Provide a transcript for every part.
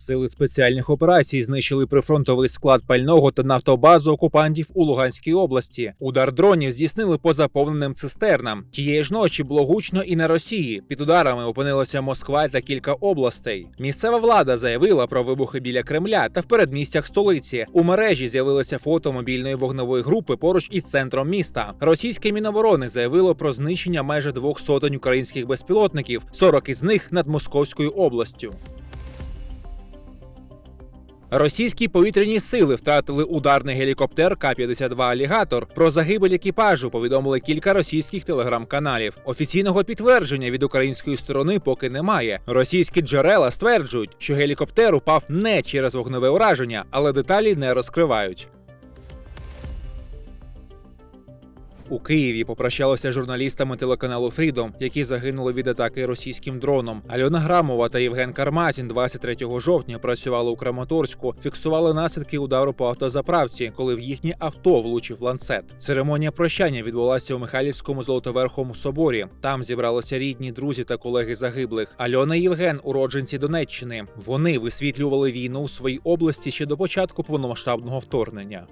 Сили спеціальних операцій знищили прифронтовий склад пального та нафтобазу окупантів у Луганській області. Удар дронів здійснили по заповненим цистернам. Тієї ж ночі було гучно і на Росії. Під ударами опинилася Москва та кілька областей. Місцева влада заявила про вибухи біля Кремля та в передмістях столиці. У мережі з'явилися фото мобільної вогневої групи поруч із центром міста. Російське міноборони заявило про знищення майже двох сотень українських безпілотників, 40 із них над Московською областю. Російські повітряні сили втратили ударний гелікоптер К-52 Алігатор. Про загибель екіпажу повідомили кілька російських телеграм-каналів. Офіційного підтвердження від української сторони поки немає. Російські джерела стверджують, що гелікоптер упав не через вогневе ураження, але деталі не розкривають. У Києві попрощалися журналістами телеканалу Фрідом, які загинули від атаки російським дроном. Альона Грамова та Євген Кармазін 23 жовтня працювали у Краматорську, фіксували наслідки удару по автозаправці, коли в їхнє авто влучив ланцет. Церемонія прощання відбулася у Михайлівському золотоверховому соборі. Там зібралися рідні, друзі та колеги загиблих. Альона і Євген, уродженці Донеччини. Вони висвітлювали війну у своїй області ще до початку повномасштабного вторгнення.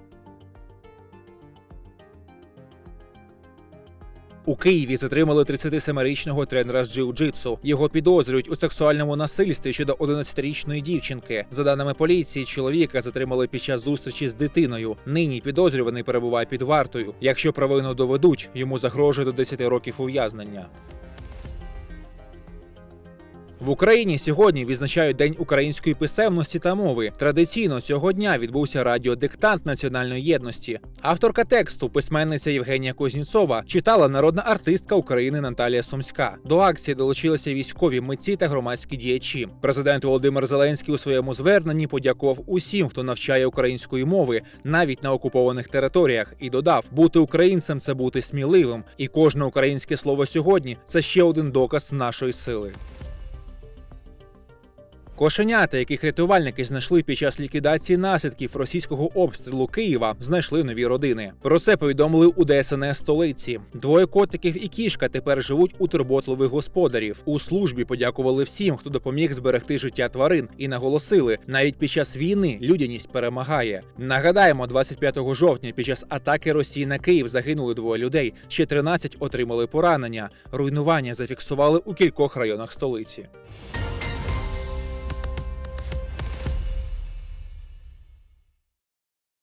У Києві затримали 37-річного тренера з джиу-джитсу. Його підозрюють у сексуальному насильстві щодо 11-річної дівчинки. За даними поліції, чоловіка затримали під час зустрічі з дитиною. Нині підозрюваний перебуває під вартою. Якщо провину доведуть, йому загрожує до 10 років ув'язнення. В Україні сьогодні відзначають День української писемності та мови. Традиційно цього дня відбувся радіодиктант національної єдності. Авторка тексту, письменниця Євгенія Козніцова, читала народна артистка України Наталія Сумська. До акції долучилися військові митці та громадські діячі. Президент Володимир Зеленський у своєму зверненні подякував усім, хто навчає української мови навіть на окупованих територіях, і додав: бути українцем це бути сміливим, і кожне українське слово сьогодні це ще один доказ нашої сили. Кошенята, яких рятувальники знайшли під час ліквідації наслідків російського обстрілу Києва, знайшли нові родини. Про це повідомили у ДСНС столиці. Двоє котиків і кішка тепер живуть у турботливих господарів. У службі подякували всім, хто допоміг зберегти життя тварин, і наголосили, навіть під час війни людяність перемагає. Нагадаємо, 25 жовтня під час атаки Росії на Київ загинули двоє людей. Ще 13 отримали поранення. Руйнування зафіксували у кількох районах столиці.